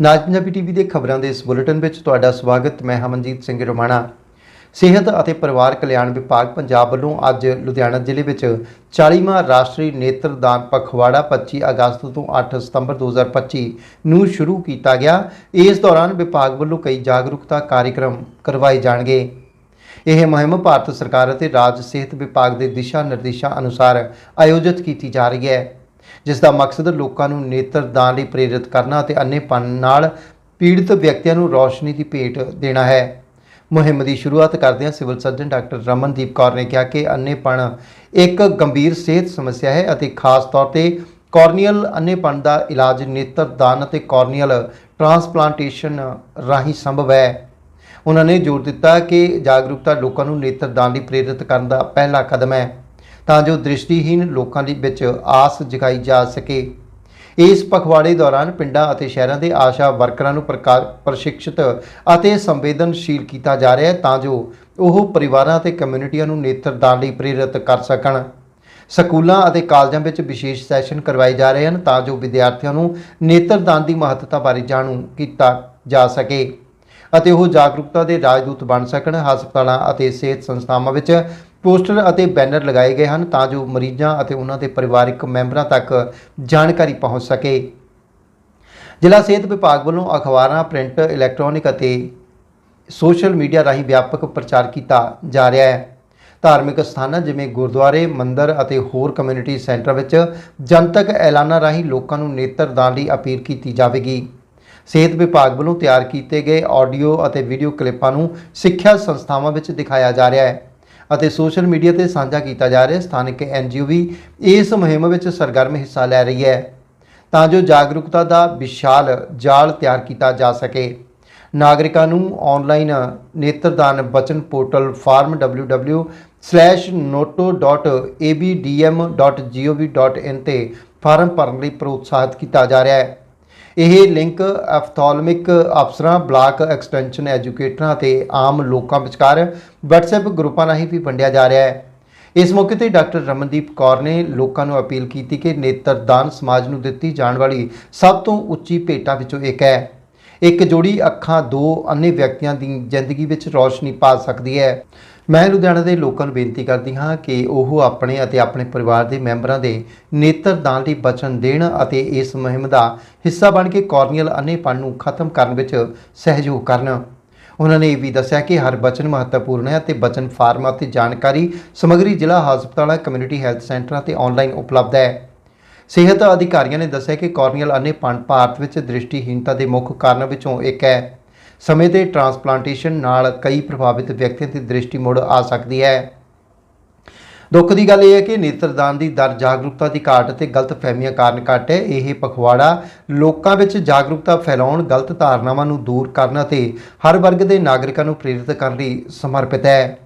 ਨਾਜ Punjabi TV ਦੇ ਖਬਰਾਂ ਦੇ ਇਸ ਬੁਲੇਟਿਨ ਵਿੱਚ ਤੁਹਾਡਾ ਸਵਾਗਤ, ਮੈਂ ਹਮਨਜੀਤ ਸਿੰਘ ਰੋਮਾਣਾ। ਸਿਹਤ ਅਤੇ ਪਰਿਵਾਰ ਕਲਿਆਣ ਵਿਭਾਗ ਪੰਜਾਬ ਵੱਲੋਂ ਅੱਜ ਲੁਧਿਆਣਾ ਜ਼ਿਲ੍ਹੇ ਵਿੱਚ 40ਵਾਂ ਰਾਸ਼ਟਰੀ ਨੇਤਰਦਾਨ ਪਖਵਾੜਾ 25 ਅਗਸਤ ਤੋਂ 8 ਸਤੰਬਰ 2025 ਨੂੰ ਸ਼ੁਰੂ ਕੀਤਾ ਗਿਆ। ਇਸ ਦੌਰਾਨ ਵਿਭਾਗ ਵੱਲੋਂ ਕਈ ਜਾਗਰੂਕਤਾ ਕਾਰਜਕ੍ਰਮ ਕਰਵਾਏ ਜਾਣਗੇ। ਇਹ ਮੁਹਿੰਮ ਭਾਰਤ ਸਰਕਾਰ ਅਤੇ ਰਾਜ ਸਿਹਤ ਵਿਭਾਗ ਦੇ ਦਿਸ਼ਾ ਨਿਰਦੇਸ਼ਾਂ ਅਨੁਸਾਰ ਆਯੋਜਿਤ ਕੀਤੀ ਜਾ ਰਹੀ ਹੈ। ਜਿਸ ਦਾ ਮਕਸਦ ਲੋਕਾਂ ਨੂੰ ਨੇਤਰਦਾਨ ਲਈ ਪ੍ਰੇਰਿਤ ਕਰਨਾ ਅਤੇ ਅੰਨ੍ਹੇਪਣ ਨਾਲ ਪੀੜਤ ਵਿਅਕਤੀਆਂ ਨੂੰ ਰੌਸ਼ਨੀ ਦੀ ਭੇਟ ਦੇਣਾ ਹੈ। ਮੁਹਿੰਮ ਦੀ ਸ਼ੁਰੂਆਤ ਕਰਦਿਆਂ civil surgeon doctor Ramandeep Kaur ਨੇ ਕਿਹਾ ਕਿ ਅੰਨ੍ਹੇਪਣ ਇੱਕ ਗੰਭੀਰ ਸਿਹਤ ਸਮੱਸਿਆ ਹੈ ਅਤੇ ਖਾਸ ਤੌਰ ਤੇ ਕਾਰਨੀਅਲ ਅੰਨ੍ਹੇਪਣ ਦਾ ਇਲਾਜ ਨੇਤਰਦਾਨ ਅਤੇ ਕਾਰਨੀਅਲ ਟ੍ਰਾਂਸਪਲਾਂਟੇਸ਼ਨ ਰਾਹੀਂ ਸੰਭਵ ਹੈ। ਉਹਨਾਂ ਨੇ ਜ਼ੋਰ ਦਿੱਤਾ ਕਿ ਜਾਗਰੂਕਤਾ ਲੋਕਾਂ ਨੂੰ ਨੇਤਰਦਾਨ ਲਈ ਪ੍ਰੇਰਿਤ ਕਰਨ ਦਾ ਪਹਿਲਾ ਕਦਮ ਹੈ। ਤਾਂ ਜੋ ਦ੍ਰਿਸ਼ਟੀਹੀਨ ਲੋਕਾਂ ਦੇ ਵਿੱਚ ਆਸ ਜਗਾਈ ਜਾ ਸਕੇ। ਇਸ ਪਖਵਾੜੇ ਦੌਰਾਨ ਪਿੰਡਾਂ ਅਤੇ ਸ਼ਹਿਰਾਂ ਦੇ ਆਸ਼ਾ ਵਰਕਰਾਂ ਨੂੰ ਪ੍ਰਕਾ- ਪ੍ਰਸ਼ਿਕਸ਼ਿਤ ਅਤੇ ਸੰਵੇਦਨਸ਼ੀਲ ਕੀਤਾ ਜਾ ਰਿਹਾ ਹੈ ਤਾਂ ਜੋ ਉਹ ਪਰਿਵਾਰਾਂ ਅਤੇ ਕਮਿਊਨਿਟੀਆਂ ਨੂੰ ਨੇਤਰਦਾਨ ਲਈ ਪ੍ਰੇਰਿਤ ਕਰ ਸਕਣ। ਸਕੂਲਾਂ ਅਤੇ ਕਾਲਜਾਂ ਵਿੱਚ ਵਿਸ਼ੇਸ਼ ਸੈਸ਼ਨ ਕਰਵਾਏ ਜਾ ਰਹੇ ਹਨ ਤਾਂ ਜੋ ਵਿਦਿਆਰਥੀਆਂ ਨੂੰ ਨੇਤਰਦਾਨ ਦੀ ਮਹੱਤਤਾ ਬਾਰੇ ਜਾਣੂ ਕੀਤਾ ਜਾ ਸਕੇ ਅਤੇ ਉਹ ਜਾਗਰੂਕਤਾ ਦੇ ਰਾਜਦੂਤ ਬਣ ਸਕਣ। ਹਸਪਤਾਲਾਂ ਅਤੇ ਸਿਹਤ ਸੰਸਥਾਵਾਂ ਵਿੱਚ ਪੋਸਟਰ ਅਤੇ ਬੈਨਰ ਲਗਾਏ ਗਏ ਹਨ ਤਾਂ ਜੋ ਮਰੀਜ਼ਾਂ ਅਤੇ ਉਹਨਾਂ ਦੇ ਪਰਿਵਾਰਕ ਮੈਂਬਰਾਂ ਤੱਕ ਜਾਣਕਾਰੀ ਪਹੁੰਚ ਸਕੇ। ਜ਼ਿਲ੍ਹਾ ਸਿਹਤ ਵਿਭਾਗ ਵੱਲੋਂ ਅਖਬਾਰਾਂ, ਪ੍ਰਿੰਟ, ਇਲੈਕਟ੍ਰੋਨਿਕ ਅਤੇ ਸੋਸ਼ਲ ਮੀਡੀਆ ਰਾਹੀਂ ਵਿਆਪਕ ਪ੍ਰਚਾਰ ਕੀਤਾ ਜਾ ਰਿਹਾ ਹੈ। ਧਾਰਮਿਕ ਸਥਾਨਾਂ ਜਿਵੇਂ ਗੁਰਦੁਆਰੇ, ਮੰਦਰ ਅਤੇ ਹੋਰ ਕਮਿਊਨਿਟੀ ਸੈਂਟਰ ਵਿੱਚ ਜਨਤਕ ਐਲਾਨਾਂ ਰਾਹੀਂ ਲੋਕਾਂ ਨੂੰ ਨੇਤਰਦਾਨ ਲਈ ਅਪੀਲ ਕੀਤੀ ਜਾਵੇਗੀ। ਸਿਹਤ ਵਿਭਾਗ ਵੱਲੋਂ ਤਿਆਰ ਕੀਤੇ ਗਏ ਆਡੀਓ ਅਤੇ ਵੀਡੀਓ ਕਲਿੱਪਾਂ ਨੂੰ ਸਿੱਖਿਆ ਸੰਸਥਾਵਾਂ ਵਿੱਚ ਦਿਖਾਇਆ ਜਾ ਰਿਹਾ ਹੈ। ਅਤੇ ਸੋਸ਼ਲ ਮੀਡੀਆ ਤੇ ਸਾਂਝਾ ਕੀਤਾ ਜਾ ਰਿਹਾ ਹੈ। ਸਥਾਨਕ ਐਨਜੀਓ ਵੀ ਇਸ ਮੁਹਿੰਮ ਵਿੱਚ ਸਰਗਰਮ ਹਿੱਸਾ ਲੈ ਰਹੀ ਹੈ। ਤਾਂ ਜੋ ਜਾਗਰੂਕਤਾ ਦਾ ਵਿਸ਼ਾਲ ਜਾਲ ਤਿਆਰ ਕੀਤਾ ਜਾ ਸਕੇ। ਨਾਗਰਿਕਾਂ ਨੂੰ ਆਨਲਾਈਨ ਨੇਤਰਦਾਨ ਬਚਨ ਪੋਰਟਲ ਫਾਰਮ www.noto.abdm.gov.in ਤੇ ਫਾਰਮ ਭਰਨ ਲਈ ਪ੍ਰੋਤਸਾਹਿਤ ਕੀਤਾ ਜਾ ਰਿਹਾ ਹੈ। ਇਹ ਲਿੰਕ ਐਫਥੋਲਮਿਕ ਅਫਸਰਾਂ, ਬਲਾਕ ਐਕਸਟੈਂਸ਼ਨ ਐਜੂਕੇਟਰਾਂ ਅਤੇ ਆਮ ਲੋਕਾਂ ਵਿਚਕਾਰ WhatsApp ਗਰੁੱਪਾਂ ਰਾਹੀਂ ਵੀ ਵੰਡਿਆ ਜਾ ਰਿਹਾ ਹੈ। ਇਸ ਮੌਕੇ ਤੇ ਡਾਕਟਰ ਰਮਨਦੀਪ ਕੌਰ ਨੇ ਲੋਕਾਂ ਨੂੰ ਅਪੀਲ ਕੀਤੀ ਕਿ ਨੇਤਰਦਾਨ ਸਮਾਜ ਨੂੰ ਦਿੱਤੀ ਜਾਣ ਵਾਲੀ ਸਭ ਤੋਂ ਉੱਚੀ ਭੇਟਾਂ ਵਿੱਚੋਂ ਇੱਕ ਹੈ। ਇੱਕ ਜੋੜੀ ਅੱਖਾਂ ਦੋ ਅੰਨੇ ਵਿਅਕਤੀਆਂ ਦੀ ਜ਼ਿੰਦਗੀ ਵਿੱਚ ਰੌਸ਼ਨੀ ਪਾ ਸਕਦੀ ਹੈ। ਮੈਂ ਲੁਧਿਆਣਾ ਦੇ ਲੋਕਾਂ ਨੂੰ ਬੇਨਤੀ ਕਰਦੀ ਹਾਂ ਕਿ ਉਹ ਆਪਣੇ ਅਤੇ ਆਪਣੇ ਪਰਿਵਾਰ ਦੇ ਮੈਂਬਰਾਂ ਦੇ ਨੇਤਰਦਾਨ ਲਈ ਬਚਨ ਦੇਣ ਅਤੇ ਇਸ ਮੁਹਿੰਮ ਦਾ ਹਿੱਸਾ ਬਣ ਕੇ ਕੋਰਨੀਅਲ ਅੰਨੇਪਣ ਨੂੰ ਖਤਮ ਕਰਨ ਵਿੱਚ ਸਹਿਯੋਗ ਕਰਨ। ਉਹਨਾਂ ਨੇ ਇਹ ਵੀ ਦੱਸਿਆ ਕਿ ਹਰ ਬਚਨ ਮਹੱਤਵਪੂਰਨ ਹੈ ਅਤੇ ਬਚਨ ਫਾਰਮ ਅਤੇ ਜਾਣਕਾਰੀ ਸਮਗਰੀ ਜ਼ਿਲ੍ਹਾ ਹਸਪਤਾਲਾਂ, ਕਮਿਊਨਿਟੀ ਹੈਲਥ ਸੈਂਟਰਾਂ ਤੇ ਆਨਲਾਈਨ ਉਪਲਬਧ ਹੈ। ਸਿਹਤ ਅਧਿਕਾਰੀਆਂ ਨੇ ਦੱਸਿਆ ਕਿ ਕੋਰਨੀਅਲ ਅੰਨੇਪਣ ਭਾਰਤ ਵਿੱਚ ਦ੍ਰਿਸ਼ਟੀਹੀਣਤਾ ਦੇ ਮੁੱਖ ਕਾਰਨਾਂ ਵਿੱਚੋਂ ਇੱਕ ਹੈ। ਸਮੇਂ ਤੇ ਟਰਾਂਸਪਲਾਂਟੇਸ਼ਨ ਨਾਲ ਕਈ ਪ੍ਰਭਾਵਿਤ ਵਿਅਕਤੀਆਂ ਦੀ ਦ੍ਰਿਸ਼ਟੀ ਮੁੜ ਆ ਸਕਦੀ ਹੈ। ਦੁੱਖ ਦੀ ਗੱਲ ਇਹ ਹੈ ਕਿ ਨੇਤਰਦਾਨ ਦੀ ਦਰ ਜਾਗਰੂਕਤਾ ਦੀ ਘਾਟ ਅਤੇ ਗਲਤ ਫਹਿਮੀਆਂ ਕਾਰਨ ਘੱਟ ਹੈ। ਇਹ ਪਖਵਾੜਾ ਲੋਕਾਂ ਵਿੱਚ ਜਾਗਰੂਕਤਾ ਫੈਲਾਉਣ, ਗਲਤ ਧਾਰਨਾਵਾਂ ਨੂੰ ਦੂਰ ਕਰਨ ਅਤੇ ਹਰ ਵਰਗ ਦੇ ਨਾਗਰਿਕਾਂ ਨੂੰ ਪ੍ਰੇਰਿਤ ਕਰਨ ਲਈ ਸਮਰਪਿਤ ਹੈ।